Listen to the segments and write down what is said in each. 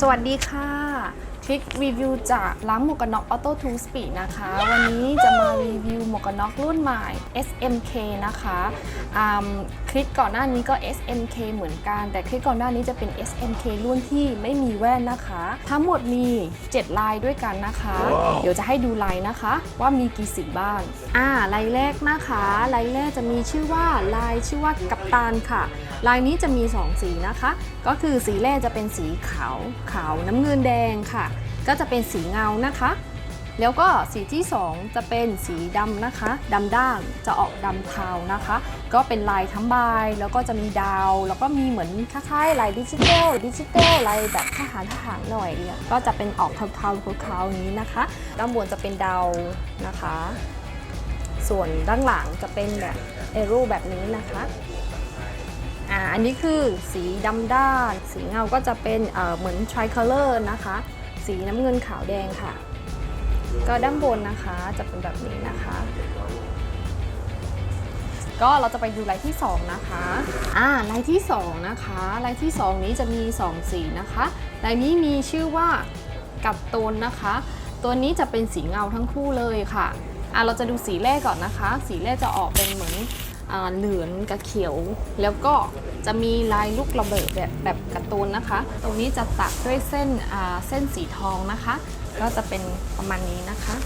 สวัสดีค่ะคลิกรีวิวจากร้านหมวกกันน็อกออโต้ทูสปีดนะคะ วันนี้จะมารีวิวหมวกกันน็อกรุ่นใหม่ SMK นะคะอ่าคลิปก่อนหน้านี้ก็ SMK เหมือนกัน แต่คลิปก่อนหน้านี้จะเป็น SMK รุ่นที่ไม่มีแว่นนะคะ ทั้งหมดมี 7 ลายด้วยกันนะคะ เดี๋ยวจะให้ดูลายนะคะ ว่ามีกี่สีบ้างอ่าลายแรกนะคะ ลายแรกจะมีชื่อว่าลายชื่อว่ากัปตันค่ะ ลายนี้จะมี 2 สีนะคะ ก็คือสีแรกจะเป็นสีขาวขาวน้ำเงินแดงค่ะ ก็จะเป็นสีเงานะคะ แล้วก็สีที่ 2 จะเป็นสีดำนะคะดำด้านจะออกดำเทานะคะ ก็เป็นลายทั้งใบแล้วก็จะมีดาว แล้วก็มีเหมือนคล้ายๆลายดิจิทัลดิจิทัลลายแบบทหารทหารหน่อยเนี่ยก็จะเป็นออกเทาๆขาวๆอย่างนี้นะคะด้านบนจะเป็นดาวนะคะ ส่วนด้านหลังจะเป็นแบบเอโรแบบนี้นะคะ อ่าอันนี้คือสีดำด้าน สีเงาก็จะเป็นเเหมือน tricolor นะคะ สีน้ำเงินขาวแดงค่ะ ก็ด้านบนนะคะจะเป็นแบบนี้นะคะก็เราจะไปดูลายที่ 2 นะคะ อ่าลายที่ 2 นะคะลายที่ 2 นี้จะมี 2 สีนะคะลายนี้มีชื่อว่ากับตนนะคะ ตัวนี้จะเป็นสีเงาทั้งคู่เลยค่ะ อ่าเราจะดูสีแรกก่อนนะคะ สีแรกจะออกเป็นเหมือน เหลืองกับเขียว แล้วก็จะมีลายลูกระเบิดแบบแบบการ์ตูนนะคะ ตรงนี้จะตัดด้วยเส้นเส้นสีทองนะคะ ก็จะเป็นประมาณนี้นะคะ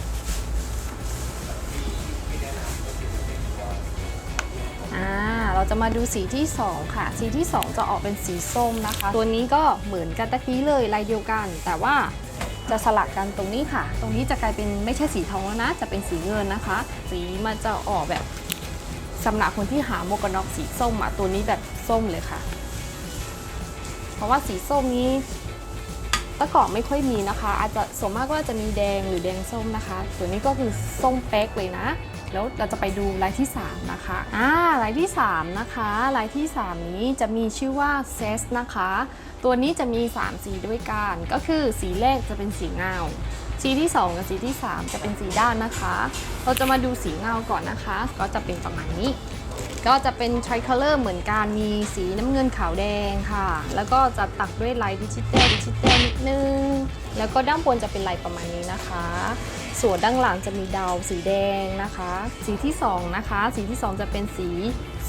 เราจะมาดูสีที่ 2 ค่ะ สีที่ 2 จะออกเป็นสีส้มนะคะ ตัวนี้ก็เหมือนกันตะกี้เลยลายเดียวกัน แต่ว่าจะสลับกันตรงนี้ค่ะ ตรงนี้จะกลายเป็นไม่ใช่สีทองแล้วนะ จะเป็นสีเงินนะคะ สีมันจะออกแบบ สำหรับคนที่หาโมวกกันน็อกสีส้มอะตัวนี้แบบส้มเลยค่ะ เพราะว่าสีส้มนี้ตะกอนไม่ค่อยมีนะคะ อาจจะส่วนมากก็จะมีแดงหรือแดงส้มนะคะ ตัวนี้ก็คือส้มเป๊กเลยนะ แล้วเราจะไปดูลายที่ 3 นะคะอ่าลายที่ 3 นะคะลายที่ 3 นี้จะมีชื่อว่าเซสนะคะ ตัวนี้จะมี 3 สีด้วยกัน ก็คือสีแรกจะเป็นสีเงา สีที่ 2 กับสีที่ 3 จะเป็นสีด้านนะคะ เราจะมาดูสีเงาก่อนนะคะ ก็จะเป็นประมาณนี้ ก็จะเป็น tricolor เหมือนกันมีสีน้ำเงินขาวแดงค่ะ แล้วก็จะตักด้วยลายดิจิตอลดิจิตอลนิดนึง แล้วก็ด้านบนจะเป็นลายประมาณนี้นะคะ ส่วนด้านหลังจะมีดาวสีแดงนะคะ สีที่ 2 นะคะ สีที่ 2 จะเป็นสี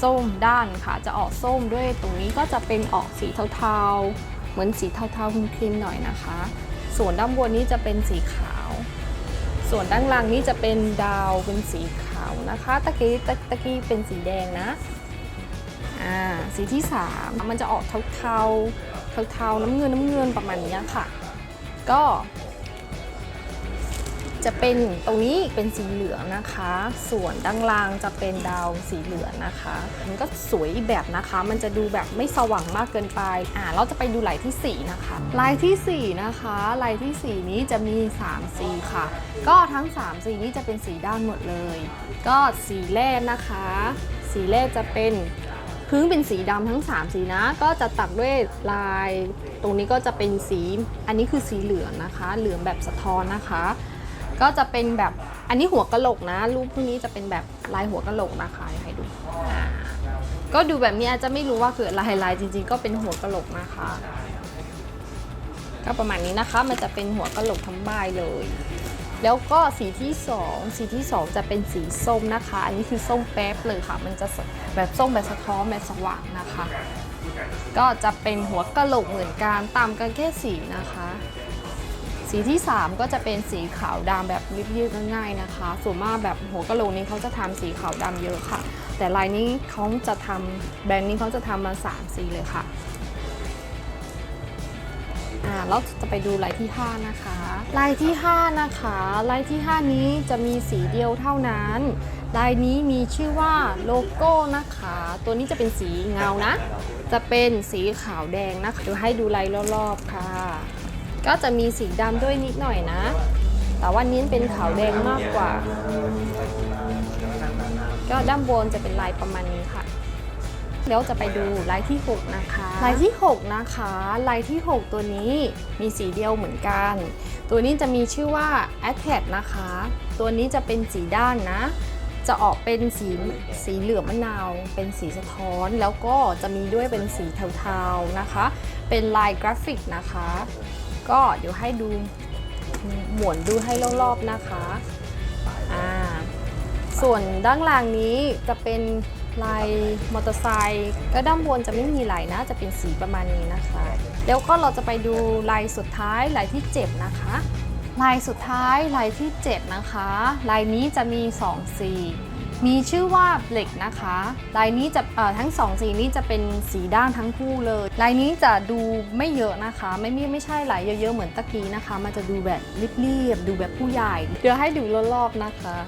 ส้มด้านค่ะ จะออกส้มด้วยตรงนี้ก็จะเป็นออกสีเทาๆ เหมือนสีเทาๆครีมๆหน่อยนะคะ ส่วนด้านบนนี้จะเป็นสีขาว ส่วนด้านล่างนี้จะเป็นดาวเป็นสีขาวนะคะ ตะกี้ตะตะกี้เป็นสีแดงนะอ่าสีที่ 3 มันจะออกเทาเทาเทาเทาน้ำเงินน้ำเงินประมาณนี้ค่ะ ก็ จะเป็นตรงนี้เป็นสีเหลืองนะคะ ส่วนด้านล่างจะเป็นดาวสีเหลืองนะคะ มันก็สวยอีกแบบนะคะ มันจะดูแบบไม่สว่างมากเกินไปอ่าเราจะไปดูลายทีสี่ 4 นะคะลายทีสี่4นะคะลายทีสี่ 4 นี้จะมี 3 สีค่ะ ก็ทั้ง 3 สีนี้จะเป็นสีด้านหมดเลย ก็สีแรกนะคะ สีแรกจะเป็นพื้นเป็นสีดำทั้ง 3 สีนะ ก็จะตัดด้วยลาย ตรงนี้ก็จะเป็นสี อันนี้คือสีเหลืองนะคะ เหลืองแบบสะท้อนนะคะ ก็จะเป็นแบบอันนี้หัวกะโหลกนะ รูปพวกนี้จะเป็นแบบลายหัวกะโหลกนะคะให้ดูก็ดูแบบนี้อาจจะไม่รู้ว่าคือลายลายจริง ๆ ก็เป็นหัวกะโหลกนะคะ ก็ประมาณนี้นะคะ มันจะเป็นหัวกะโหลกทั้งใบเลย แล้วก็สีที่2สีที่2จะเป็นสีส้มนะคะ อันนี้คือส้มแป๊บเลยค่ะ มันจะแบบส้มแบบสะท้อนแบบสว่างนะคะ ก็จะเป็นหัวกะโหลกเหมือนกันตามกันแค่สีนะคะ สีที่ 3 ก็จะเป็นสีขาวดำแบบยืดๆง่ายๆนะคะ ส่วนมากแบบหัวกะโหลกนี้เขาจะทำสีขาวดำเยอะค่ะ แต่ลายนี้เขาจะทำแบรนด์นี้เขาจะทำมา3สีเลยค่ะอ่าเราจะไปดูลายที่ 5 นะคะ ลายที่ 5 นะคะลายที่ 5 นี้จะมีสีเดียวเท่านั้นลายนี้มีชื่อว่าโลโก้นะคะ ตัวนี้จะเป็นสีเงานะ จะเป็นสีขาวแดงนะคะเดี๋ยวให้ดูลายรอบๆค่ะ ก็จะมีสีดำด้วยนิดหน่อยนะ แต่ว่านี้เป็นขาวแดงมากกว่า ก็ด้านบนจะเป็นลายประมาณนี้ค่ะแล้วจะไปดูลายที่ 6 นะคะ ลายที่ 6 นะคะลายที่ 6 ตัวนี้มีสีเดียวเหมือนกัน ตัวนี้จะมีชื่อว่า a t t a c นะคะ ตัวนี้จะเป็นสีด้านนะ จะออกเป็นสีสีเหลืองมะนาว เป็นสีสะท้อนแล้วก็จะมีด้วยเป็นสีเทาๆนะคะ เป็นลายกราฟิกนะคะ ก็เดี๋ยวให้ดูหมุนดูให้รอบๆนะคะอ่าส่วนด้านล่างนี้จะเป็นลายมอเตอร์ไซค์ก็ด้านบนจะไม่มีลายนะ จะเป็นสีประมาณนี้นะคะ แล้วก็เราจะไปดูลายสุดท้ายลายที่ 7 นะคะ ลายสุดท้ายลายที่ 7 นะคะ ลายนี้จะมี 2 สี มีชื่อว่าเบล็กนะคะ ลายนี้จะทั้ง 2 สีนี้จะเป็นสีด้านทั้งคู่เลย ลายนี้จะดูไม่เยอะนะคะ ไม่ไม่ไม่ใช่ลายเยอะๆเหมือนตะกี้นะคะ มันจะดูแบบเรียบๆดูแบบผู้ใหญ่ เดี๋ยวให้ดูรอบๆนะคะ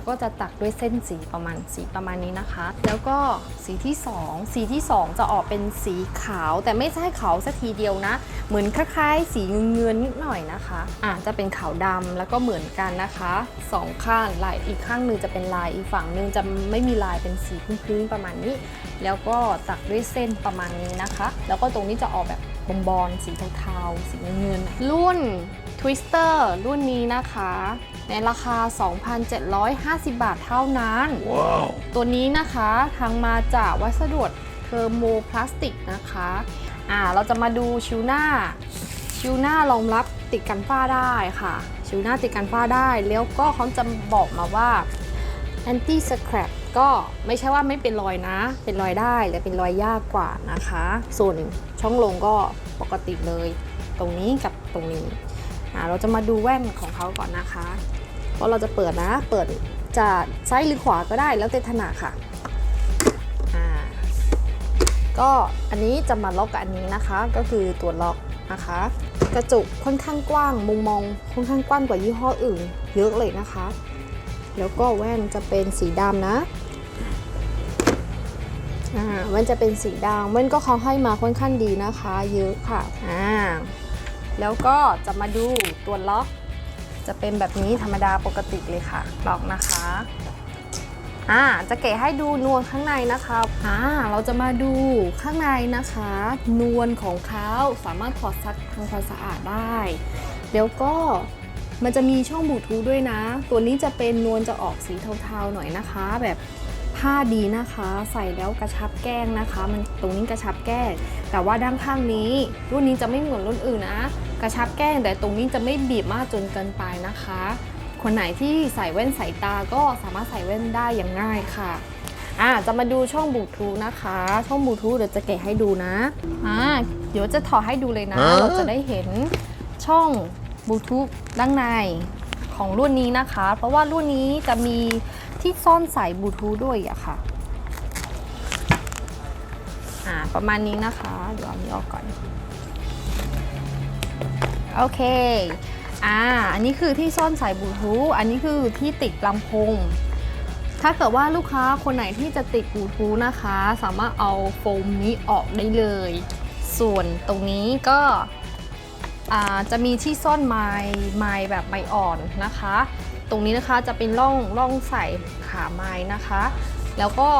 แล้วก็จะตักด้วยเส้นสีประมาณสีประมาณนี้นะคะ แล้วก็สีที่ 2 สีที่ 2 จะออกเป็นสีขาว แต่ไม่ใช่ขาวสักทีเดียวนะ เหมือนคล้ายๆ สีเงินนิดหน่อยนะคะอ่าจะเป็นขาวดำแล้วก็เหมือนกันนะคะสองข้างลายอีกข้างหนึ่งจะเป็นลายอีกฝั่งหนึ่งจะไม่มีลายเป็นสีพื้นๆประมาณนี้ แล้วก็ตักด้วยเส้นประมาณนี้นะคะ แล้วก็ตรงนี้จะออกแบบบอลๆสีเทาๆสีเงินรุ่น Twister รุ่นนี้นะคะ ในราคา 2,750 บาทเท่านั้นตัวนี้นะคะทางมาจากวัสดุเทอร์โมพลาสติกนะคะอ่าเราจะมาดูชิวหน้า ชิวหน้ารองรับติดกันฝ้าได้ค่ะ ชิวหน้าติดกันฝ้าได้ แล้วก็เขาจะบอกมาว่า anti scratch ก็ไม่ใช่ว่าไม่เป็นรอยนะ เป็นรอยได้แต่เป็นรอยยากกว่านะคะ ส่วนช่องลงก็ปกติเลย ตรงนี้กับตรงนี้อ่าเราจะมาดูแว่นของเขาก่อนนะคะ พราะเราจะเปิดนะ เปิดจะซ้ายหรือขวาก็ได้แล้วแต่ถนัดค่ะก็อันนี้จะมาล็อกกับอันนี้นะคะ ก็คือตัวล็อกนะคะ กระจุกค่อนข้างกว้างมุมมองค่อนข้างกว้างกว่ายี่ห้ออื่น เยอะเลยนะคะ แล้วก็แว่นจะเป็นสีดำนะอ่าแว่นจะเป็นสีดำแว่นก็เขาให้มาค่อนข้างดีนะคะ เยอะค่ะอ่าแล้วก็จะมาดูตัวล็อก จะเป็นแบบนี้ธรรมดาปกติเลยค่ะลอกนะคะอ่าจะเกะให้ดูนวลข้างในนะคะอ่าเราจะมาดูข้างในนะคะ นวลของเขาสามารถถอดซักทำความสะอาดได้แล้วก็มันจะมีช่องบลูทูธด้วยนะ ตัวนี้จะเป็นนวลจะออกสีเทาๆหน่อยนะคะ แบบ ผ้าดีนะคะ ใส่แล้วกระชับแก้งนะคะ มันตรงนี้กระชับแก้ง แต่ว่าด้านข้างนี้ รุ่นนี้จะไม่เหมือนรุ่นอื่นนะ กระชับแก้งแต่ตรงนี้จะไม่บีบมากจนเกินไปนะคะ คนไหนที่ใส่แว่นสายตาก็สามารถใส่แว่นได้อย่างง่ายค่ะอ่าจะมาดูช่องบลูทูธนะคะ ช่องบลูทูธเดี๋ยวจะแกะให้ดูนะอ่าเดี๋ยวจะถอดให้ดูเลยนะ เราจะได้เห็นช่องบลูทูธด้านในของรุ่นนี้นะคะ เพราะว่ารุ่นนี้จะมี ที่ซ่อนสายบลูทูธด้วยอะค่ะ อ่า ประมาณนี้นะคะ เดี๋ยวเอานี้ออกก่อน โอเค อ่า อันนี้คือที่ซ่อนสายบลูทูธ อันนี้คือที่ติดลำโพง ถ้าเกิดว่าลูกค้าคนไหนที่จะติดบลูทูธนะคะ สามารถเอาโฟมนี้ออกได้เลย ส่วนตรงนี้ก็อ่าจะมีที่ซ่อนไม้ไม้แบบไม้อ่อนนะคะ ตรงนี้นะคะจะเป็นร่องร่องใส่ขาไม้นะคะ แล้วก็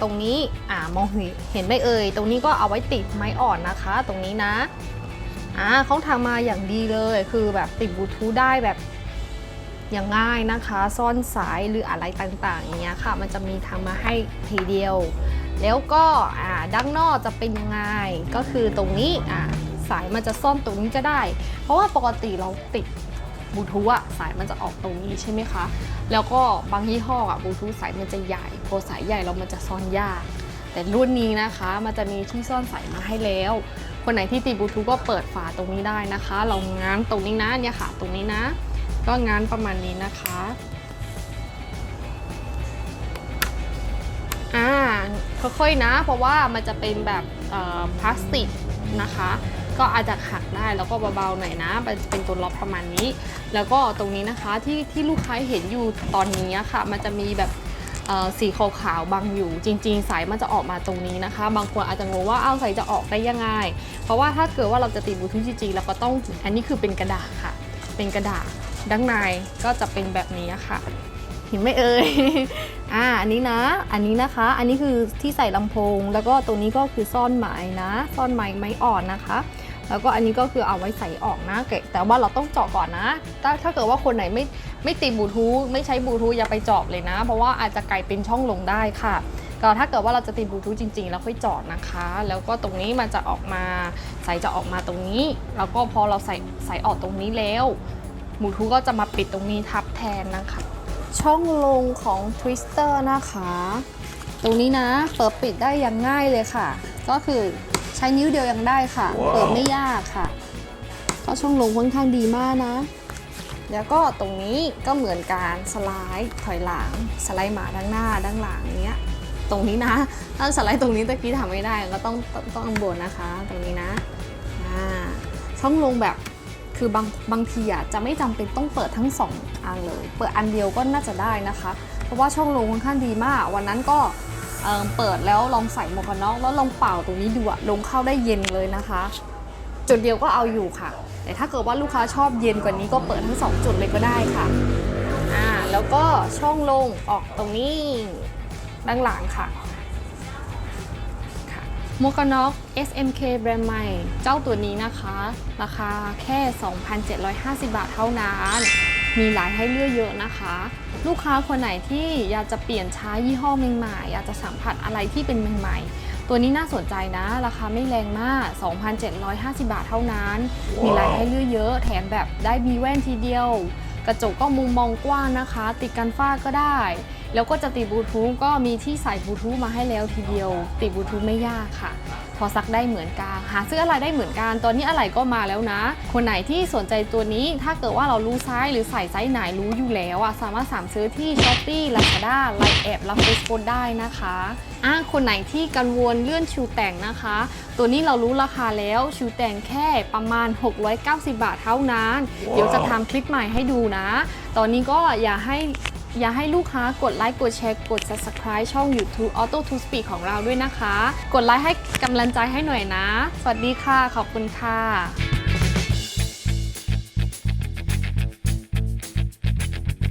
ตรงนี้อ่ามองเห็นไหมเอ่ยตรงนี้ก็เอาไว้ติดไม้อ่อนนะคะ ตรงนี้นะอ่าเขาทำมาอย่างดีเลยคือแบบติดบลูทูธได้แบบอย่างง่ายนะคะ ซ่อนสายหรืออะไรต่างๆอย่างเงี้ยค่ะ มันจะมีทำมาให้ทีเดียว แล้วก็อ่าด้านนอกจะเป็นยังไงก็คือตรงนี้อ่าสายมันจะซ่อนตรงนี้ก็ได้ เพราะว่าปกติเราติด บลูทูธอะสายมันจะออกตรงนี้ใช่ไหมคะ แล้วก็บางยี่ห้ออะบลูทูธสายมันจะใหญ่พอสายใหญ่แล้วมันจะซ่อนยาก แต่รุ่นนี้นะคะ มันจะมีที่ซ่อนสายมาให้แล้ว คนไหนที่ติดบลูทูธก็เปิดฝาตรงนี้ได้นะคะ เราง้างตรงนี้นะเนี่ยค่ะ ตรงนี้นะ ก็ง้างประมาณนี้นะคะอ่าค่อยๆนะ เพราะว่ามันจะเป็นแบบพลาสติกนะคะ ก็อาจจะหักได้แล้วก็เบาๆหน่อยนะมันจะเป็นตัวล็อกประมาณนี้ แล้วก็ตรงนี้นะคะที่ที่ลูกค้าเห็นอยู่ตอนนี้ค่ะ มันจะมีแบบสีขาวๆบังอยู่ จริง ๆ สายมันจะออกมาตรงนี้นะคะ บางคนอาจจะงงว่าอ้าวสายจะออกได้ยังไง เพราะว่าถ้าเกิดว่าเราจะติดบลูทูธจริงๆเราก็ต้องอันนี้คือเป็นกระดาษค่ะ เป็นกระดาษด้านในก็จะเป็นแบบนี้ค่ะเห็นไหมเอ่ยอ่าอันนี้นะ อันนี้นะคะ อันนี้คือที่ใส่ลำโพง แล้วก็ตรงนี้ก็คือซ่อนไม้นะ ซ่อนไม้ไม้อ่อนนะคะ แล้วก็อันนี้ก็คือเอาไว้ใส่ออกนะแต่ว่าเราต้องเจาะก่อนนะถ้าถ้าเกิดว่าคนไหนไม่ไม่ติดบลูทูธไม่ใช้บลูทูธอย่าไปเจาะเลยนะ เพราะว่าอาจจะกลายเป็นช่องลงได้ค่ะก็ถ้าเกิดว่าเราจะติดบลูทูธจริงๆ แล้วค่อยจอดนะคะ แล้วก็ตรงนี้มันจะออกมาใสายจะออกมาตรงนี้ แล้วก็พอเราใส่สายออกตรงนี้แล้วบลูทูธก็จะมาปิดตรงนี้ทับแทนนะคะ ช่องลงของ Twister นะคะ ตรงนี้นะเปิดปิดได้อย่างง่ายเลยค่ะ ก็คือ ช้นิ้วเดียวยังได้ค่ะ เปิดไม่ยากค่ะก็ช่องลงค่อนข้างดีมากนะ แล้วก็ตรงนี้ก็เหมือนการสไลด์ถอยหลัง สไลด์มาด้านหน้าด้านหลังเนี้ย ตรงนี้นะ ถ้าสไลด์ตรงนี้ตะกี้ทำไม่ได้ก็ต้องต้องต้องบนนะคะ ตรงนี้นะอ่าช่องลงแบบคือบางบางทีอะจะไม่จำเป็นต้องเปิดทั้งสองอันเลย เปิดอันเดียวก็น่าจะได้นะคะ เพราะว่าช่องลงค่อนข้างดีมาก วันนั้นก็ เเปิดแล้วลองใส่หมวกกันน็อกแล้วลองเป่าตรงนี้ดูอะลงเข้าได้เย็นเลยนะคะ จุดเดียวก็เอาอยู่ค่ะ แต่ถ้าเกิดว่าลูกค้าชอบเย็นกว่านี้ก็เปิดทั้งสองจุดเลยก็ได้ค่ะอ่าแล้วก็ช่องลงออกตรงนี้ด้านหลังค่ะค่ะหมวกกันน็อก SMK แบรนด์ใหม่ เจ้าตัวนี้นะคะ ราคาแค่ 2,750 บาทเท่านั้น มีหลายให้เลือกเยอะนะคะ ลูกค้าคนไหนที่อยากจะเปลี่ยนใช้ยี่ห้อใหม่ๆอยากจะสัมผัสอะไรที่เป็นใหม่ๆตัวนี้น่าสนใจนะ ราคาไม่แรงมาก 2,750 บาทเท่านั้น มีลายให้เลือกเยอะ แถมแบบได้มีแว่นทีเดียว กระจกก็มุมมองกว้างนะคะ ติดกันฝ้าก็ได้ แล้วก็จะติดบลูทูธก็มีที่ใส่บลูทูธมาให้แล้วทีเดียว ติดบลูทูธไม่ยากค่ะ พอซักได้เหมือนกันหาซื้ออะไรได้เหมือนกัน ตอนนี้อะไรก็มาแล้วนะ คนไหนที่สนใจตัวนี้ถ้าเกิดว่าเรารู้ไซส์หรือใส่ไซส์ไหนรู้อยู่แล้วอะสามารถสั่งซื้อที่ s h อ p e e Lazada ไลน์แอบรับเฟซบุ๊กได้นะคะอะคนไหนที่กังวลเลื่อนชูแต่งนะคะ ตัวนี้เรารู้ราคาแล้วชูแต่งแค่ประมาณ 690 บาทเท่านั้นเดี๋ยวจะทำคลิปใหม่ให้ดูนะ ตอนนี้ก็อย่าให้ อย่าให้ลูกค้ากดไลค์กดแชร์กด subscribe ช่อง YouTube Auto to Speak ของเราด้วยนะคะ กดไลค์ให้กำลังใจให้หน่อยนะ สวัสดีค่ะ ขอบคุณค่ะ